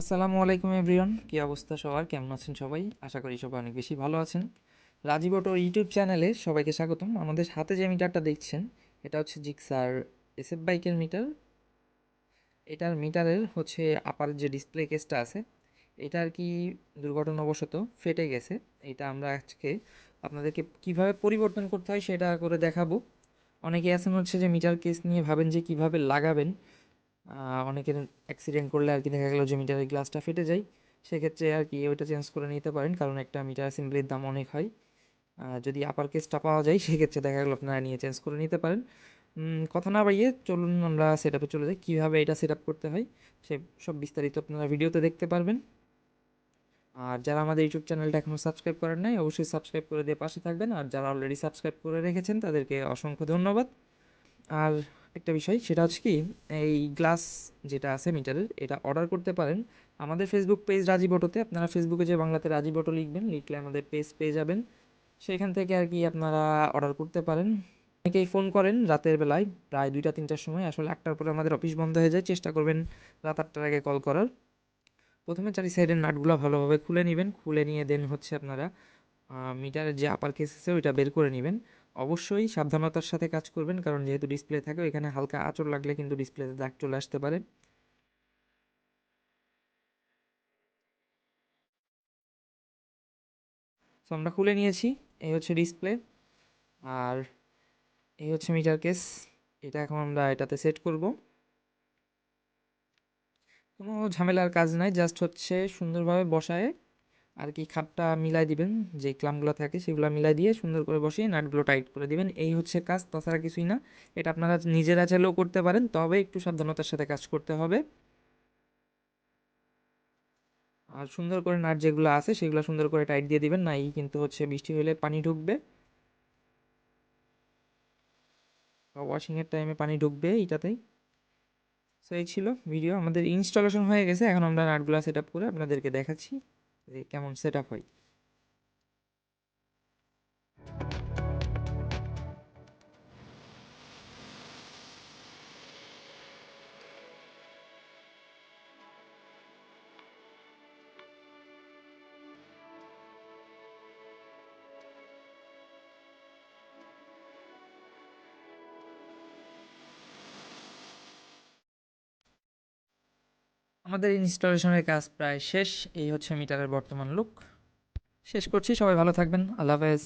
আসসালামু আলাইকুম, এভরিওয়ান। কী অবস্থা সবার? কেমন আছেন সবাই? আশা করি সবাই অনেক বেশি ভালো আছেন। রাজীব অটো ইউটিউব চ্যানেলে সবাইকে স্বাগতম। আমাদের হাতে যে মিটারটা দেখছেন, এটা হচ্ছে জিক্সার এসএফ বাইকের মিটার। এটার মিটারের হচ্ছে আপার যে ডিসপ্লে কেসটা আছে, এটা আর কি দুর্ঘটনাবশত ফেটে গেছে। এটা আমরা আজকে আপনাদেরকে কীভাবে পরিবর্তন করতে হয় সেটা করে দেখাবো। অনেকে আছেন হচ্ছে যে মিটার কেস নিয়ে ভাবেন যে কীভাবে লাগাবেন। অনেকের অ্যাক্সিডেন্ট করলে আর কি দেখা গেলো যে মিটারের গ্লাসটা ফেটে যায়। সেক্ষেত্রে আর কি ওইটা চেঞ্জ করে নিতে পারেন, কারণ একটা মিটার অ্যাসেম্বলির দাম অনেক হয়। যদি আপার কেসটা পাওয়া যায়, সেক্ষেত্রে দেখা গেলো আপনারা নিয়ে চেঞ্জ করে নিতে পারেন। কথা না বাড়িয়ে চলুন আমরা সেট আপে চলে যাই। কীভাবে এটা সেট আপ করতে হয়, সে সব বিস্তারিত আপনারা ভিডিওতে দেখতে পারবেন। আর যারা আমাদের ইউটিউব চ্যানেলটা এখনও সাবস্ক্রাইব করেন নাই, অবশ্যই সাবস্ক্রাইব করে দিয়ে পাশে থাকবেন। আর যারা অলরেডি সাবস্ক্রাইব করে রেখেছেন, তাদেরকে অসংখ্য ধন্যবাদ। আর একটা বিষয়, সেটা হচ্ছে কি, এই গ্লাস যেটা আছে মিটারের, এটা অর্ডার করতে পারেন আমাদের ফেসবুক পেজ রাজীব অটোতে। আপনারা ফেসবুকে যে বাংলাতে রাজীব অটো লিখবেন, লিখলে আমাদের পেজ পেয়ে যাবেন। সেখান থেকে আর কি আপনারা অর্ডার করতে পারেন। অনেকেই ফোন করেন রাতের বেলায়, প্রায় দুইটা, তিনটার সময়। আসলে একটার পরে আমাদের অফিস বন্ধ হয়ে যায়। চেষ্টা করবেন রাত আটটার আগে কল করার। প্রথমে চারি সাইডের নাটগুলো ভালোভাবে খুলে নেবেন। খুলে নিয়ে দেন হচ্ছে আপনারা মিটারের যে আপার কেস আছে, ওইটা বের করে নেবেন। অবশ্যই সাবধানতার সাথে কাজ করবেন, কারণ যেহেতু ডিসপ্লে থাকে এখানে হালকা আঁচড় লাগলে কিন্তু ডিসপ্লেতে দাগ চলে আসতে পারে। সো আমরা খুলে নিয়েছি, এই হচ্ছে ডিসপ্লে আর এই হচ্ছে মিটার কেস এটা এখন আমরা এটাতে সেট করব। কোনো ঝামেলার কাজ নাই জাস্ট হচ্ছে সুন্দরভাবে বসায় আর কি খাপটা মিলাই দিবেন, যে ক্লামগুলো থাকে সেগুলো মিলাই দিয়ে সুন্দর করে বসিয়ে নাটগুলো টাইট করে দিবেন। এই হচ্ছে কাজ, তাছাড়া কিছুই না। এটা আপনারা নিজেরা চাইলেও করতে পারেন, তবে একটু সাবধানতার সাথে কাজ করতে হবে। আর সুন্দর করে নাট যেগুলো আছে সেগুলো সুন্দর করে টাইট দিয়ে দিবেন, না এই কিন্তু হচ্ছে বৃষ্টি হলে পানি ঢুকবে। ওয়াশিংয়ের টাইমে পানি ঢুকবে এইটাতেই। সো এই ছিল ভিডিও আমাদের ইনস্টলেশন হয়ে গেছে, এখন আমরা নাটগুলো সেট আপ করে আপনাদেরকে দেখাচ্ছি। যে কেমন সেট আপ হয়। আমাদের ইনস্টলেশনের কাজ প্রায় শেষ, এই হচ্ছে মিটারের বর্তমান লুক শেষ করছি, সবাই ভালো থাকবেন, আল্লাহ হাফেজ।